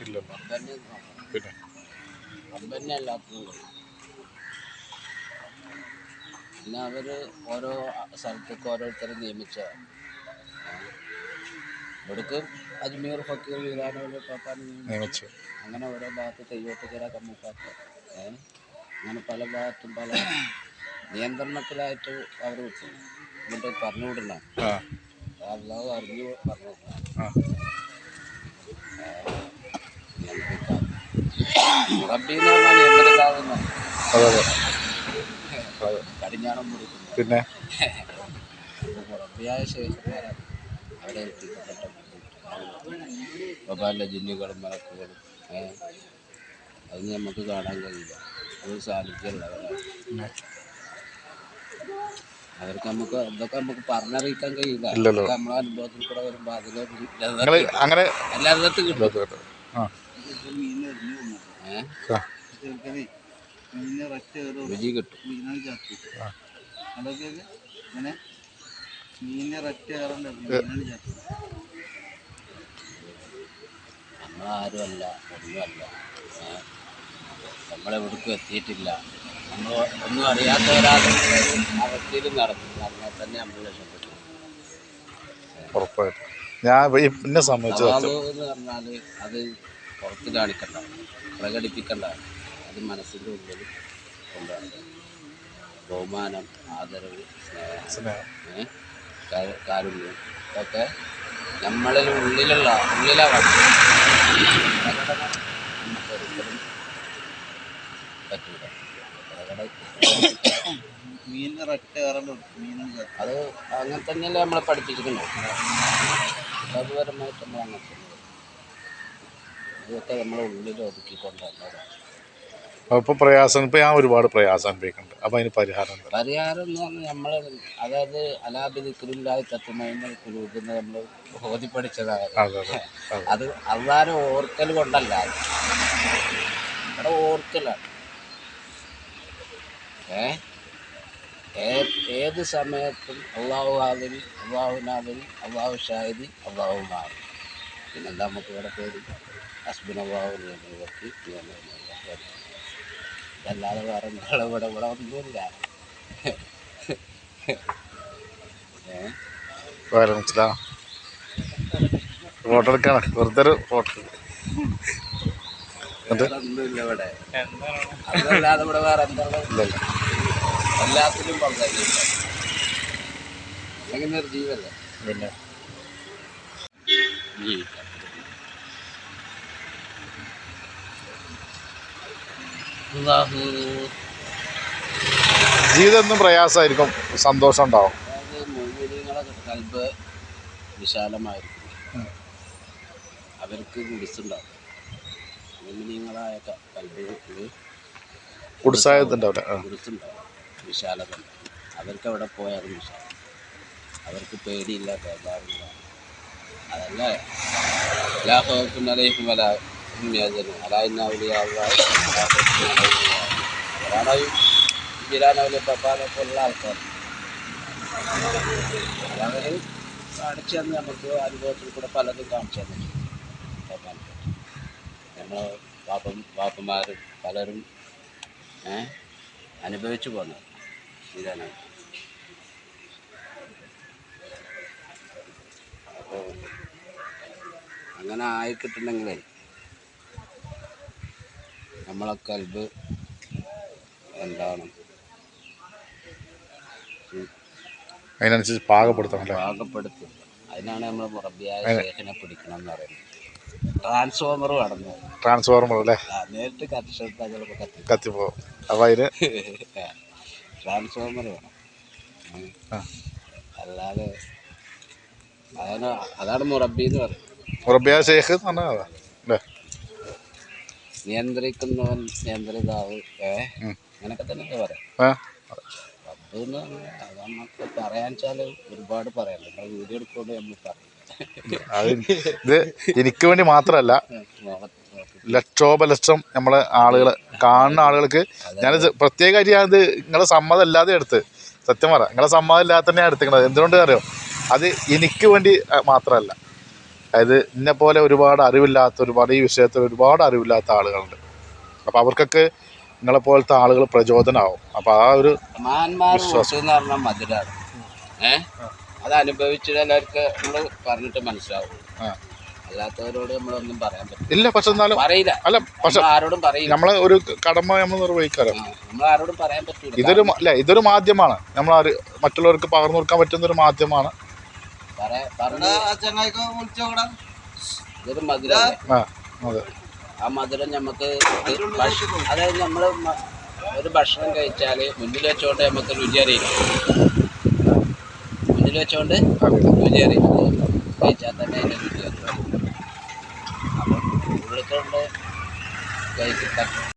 ഇല്ലല്ലോ പിന്നെ? പിന്നെ അവർ ഓരോ സ്ഥലത്തേക്ക് ഓരോരുത്തരെ നിയമിച്ച ഇവിടേക്ക് അജ്മീർ ഫക്കീർ വീരാനോട് പാപ്പാൻ നിയമിച്ചു അങ്ങനെ ഓരോ ഭാഗത്ത് തെയ്യോട്ടുകര കമ്മിപ്പാക്ക അങ്ങനെ പല ഭാഗത്തും പല നിയന്ത്രണത്തിലായിട്ട് അവർ വിട്ടു. എന്നിട്ട് പറഞ്ഞു വിടണം. അല്ലാതെ അറിഞ്ഞു പറഞ്ഞു. വിടണം ആ നിയന്ത്രിക്കാൻ റബ്ബി എന്ന് പറഞ്ഞാൽ നിയന്ത്രിതാവുന്ന അതെ അതെ അതെ. കടിഞ്ഞാണം പിന്നെ? റബ്ബിയായ ശേഷന്മാരാണ് അവിടെ എത്തിക്കപ്പെട്ട ബബാലിലെ ജിന്നുകളും മലക്കുകളും അത് നമുക്ക് കാണാൻ കഴിയില്ല. അത് സാന്നിധ്യമുള്ളവരാണ് അവർക്ക് നമുക്ക് ഇതൊക്കെ നമുക്ക് പറഞ്ഞറിയിക്കാൻ കഴിയില്ല. നമ്മളെ അനുഭവത്തിൽ കൂടെ വരുമ്പോൾ അതിലെ അങ്ങനെ എല്ലായിടത്തും കിട്ടും. ആ. രുചി കിട്ടും. ഇങ്ങനെ റെറ്റ് കയറണ്ട നമ്മളാരുമല്ല ഒന്നുമല്ല? നമ്മളെവിടേക്കും എത്തിയിട്ടില്ല. നമ്മൾ ഒന്നും അറിയാത്തവരാണ്. അവസ്ഥയിലും നടന്നു. നടന്നാൽ തന്നെ നമ്മൾ രക്ഷപ്പെട്ടു. ഉറപ്പായിട്ടും. ഞാൻ എന്നെ സംബന്ധിച്ച് എന്ന് പറഞ്ഞാൽ അത് പുറത്ത് കാണിക്കണ്ട. പ്രകടിപ്പിക്കണ്ട. അത് മനസ്സിന്റെ ഉള്ളിൽ കൊണ്ടാണ് ബഹുമാനം ആദരവ് സ്നേഹം കാരുണ്യം ഇതൊക്കെ നമ്മളിൽ ഉള്ളിലുള്ള ഉള്ളിലാണ് പ്രകടനം പറ്റൂല അത് അങ്ങനെ തന്നെയല്ലേ നമ്മളെ പഠിപ്പിച്ചിട്ടുണ്ടോ അതുപരമായിട്ട് നമ്മൾ അങ്ങനെ ഇതൊക്കെ നമ്മളെ ഉള്ളിൽ ഒതുക്കിക്കൊണ്ടുവന്നതാണ്. അപ്പോൾ പ്രയാസം ഇപ്പോൾ ഞാൻ ഒരുപാട് പ്രയാസം അനുഭവിക്കുന്നുണ്ട്. അപ്പോൾ അതിന് പരിഹാരം എന്താ? പരിഹാരം എന്ന് പറഞ്ഞാൽ നമ്മൾ അതായത് അലാബിദിക്കലില്ലാതെ തത്വമയങ്ങൾ കുലൂക്കുന്ന നമ്മൾ ഓതി പഠിച്ചതാണ് അതെ അതെ അതെ. അത് അള്ളാരെ ഓർക്കൽ കൊണ്ടല്ല. അവിടെ ഓർക്കലാണ്. ഏ- ഏത് സമയത്തും അള്ളാഹു ഹാദരി അള്ളാഹു നാദരി അള്ളാഹു ഷാഹിദി അള്ളാഹു മാറി പിന്നെന്താ നമുക്ക് ഇവിടെ പേര്? ഇതല്ലാതെ വേറെ എന്താ ഇവിടെ ഇവിടെ ഒന്നുമില്ല വേറെ മനസ്സിലാ ഫോട്ടോ എടുക്കാണ്. വെറുതെ ഒരു ഫോട്ടോ ഒന്നുമില്ല ഇവിടെ. അതല്ലാതെ ഇവിടെ വേറെ എന്താ എല്ലാത്തിലും പങ്കാളില്ല അങ്ങനെ ഒരു ജീവല്ലേ? പിന്നെ? ജീവിതം എന്നും പ്രയാസമായിരിക്കും സന്തോഷം ഉണ്ടാവും. കൽബ് വിശാലമായിരിക്കും. അവർക്ക് ഗുഡിസുണ്ടാവും മോഹിനികളായ കൽബുകൾക്ക് കുടിസായതുണ്ടാവില്ല ആ. ഗുഡിസുണ്ടാവും വിശാലത അവർക്ക് അവിടെ പോയാലും വിശാലം. അവർക്ക് പേടിയില്ല ബേജാറില്ല അതല്ല? എല്ലാ ഖൗഫുൻ അലൈഹിം ലാ ഖൗഫുൻ അലൈഹിം വലാ ഹും യഹ്സനൂൻ. അതാണ് ഈ ജിലാനൗലി പപ്പാനെ പോലുള്ള ആൾക്കാർ. അതവർ കാണിച്ചു തന്ന് നമുക്ക് അനുഭവത്തിൽ കൂടെ പലതും കാണിച്ചു തന്നിട്ടുണ്ട് പപ്പാനെ പറ്റി നമ്മൾ വാപ്പ വാപ്പന്മാരും പലരും അനുഭവിച്ചു പോന്നത് ഇതാണ് അങ്ങനെ ആയി കിട്ടണമെങ്കിലേ നമ്മളെ കൽബ് എന്താണ്? അതിനനുസരിച്ച് പാകപ്പെടുത്തണം അല്ലേ? പാകപ്പെടുത്തുക അതിനാണ് നമ്മൾ മുറബിയായ ശേഖനെ പിടിക്കണം എന്ന് പറയുന്നത്. ട്രാൻസ്ഫോമർ കടന്നു. ട്രാൻസ്ഫോർമർ അല്ലേ? നേരിട്ട് കത്തിച്ചെടുത്താൽ ചിലപ്പോൾ കത്തി കത്തിപ്പോ അപ്പോൾ അതിന് ട്രാൻസ്ഫോമർ വേണം. അല്ലാതെ അതാണ് അതാണ് മുറബി എന്ന് പറയുന്നത്. മുറബിയ ഷേഖ് എന്ന് പറഞ്ഞാൽ അല്ലേ? നിയന്ത്രിക്കുന്നവൻ നിയന്ത്രിതാവ്. ഏ? അങ്ങനൊക്കെ തന്നെ പറയാം. റബ്ബ് എന്ന് പറഞ്ഞാൽ അത് നമുക്ക് പറയാൻ വെച്ചാൽ ഒരുപാട് പറയാം നമ്മൾ വീഡിയോ എടുക്കുകൊണ്ട് നമ്മൾ പറയും. ഇത് എനിക്ക് വേണ്ടി മാത്രമല്ല ലക്ഷോപലക്ഷം നമ്മളെ ആളുകൾ കാണുന്ന ആളുകൾക്ക് ഞാനിത് പ്രത്യേകമായിട്ട് ഞാനിത് നിങ്ങളെ സമ്മതം ഇല്ലാതെ എടുത്ത്. സത്യം പറ നിങ്ങളെ സമ്മതം ഇല്ലാതെ തന്നെയാണ് എടുത്തിരിക്കുന്നത് എന്തുകൊണ്ട് അറിയോ? അത് എനിക്ക് വേണ്ടി മാത്രമല്ല അതായത് പോലെ ഒരുപാട് അറിവില്ലാത്ത ഒരുപാട് ഈ വിഷയത്തിൽ ഒരുപാട് അറിവില്ലാത്ത ആളുകളുണ്ട്. അപ്പോൾ അവർക്കൊക്കെ നിങ്ങളെ പോലത്തെ ആളുകൾ പ്രചോദനമാവും അപ്പോൾ ആ ഒരു വിശ്വാസം. പറഞ്ഞാൽ മധുരാണ്. ഏ? അത് അനുഭവിച്ചിട്ട് എല്ലാവർക്കും നമ്മൾ പറഞ്ഞിട്ട് മനസ്സിലാവും. അല്ലാത്തവരോട് നമ്മളൊന്നും പറയാൻ പറ്റില്ല. ഇല്ല പക്ഷെ എന്നാലും പറയില്ല. അല്ല പക്ഷെ ആരോടും പറയില്ല. നമ്മളെ ഒരു കടമ നമ്മൾ നിർവഹിക്കാറ്. നമ്മൾ ആരോടും പറയാൻ പറ്റില്ല ഇതൊരു അല്ല ഇതൊരു മാധ്യമമാണ്. നമ്മൾ മറ്റുള്ളവർക്ക് പകർന്നു കൊടുക്കാൻ പറ്റുന്ന ഒരു മാധ്യമമാണ്. ഇതൊരു മധുരല്ലേ ആ. മധുരം നമുക്ക് അതായത് നമ്മൾ ഒരു ഭക്ഷണം കഴിച്ചാൽ മുന്നിൽ വെച്ചുകൊണ്ട് നമുക്ക് രുചി അറിയില്ല. മുന്നിൽ വെച്ചുകൊണ്ട് രുചി അറിയില്ല. കഴിച്ചാൽ തന്നെ അതിന്റെ രുചി അറിയില്ല അപ്പം ഉള്ളിക്കൊണ്ട് കഴിക്കാൻ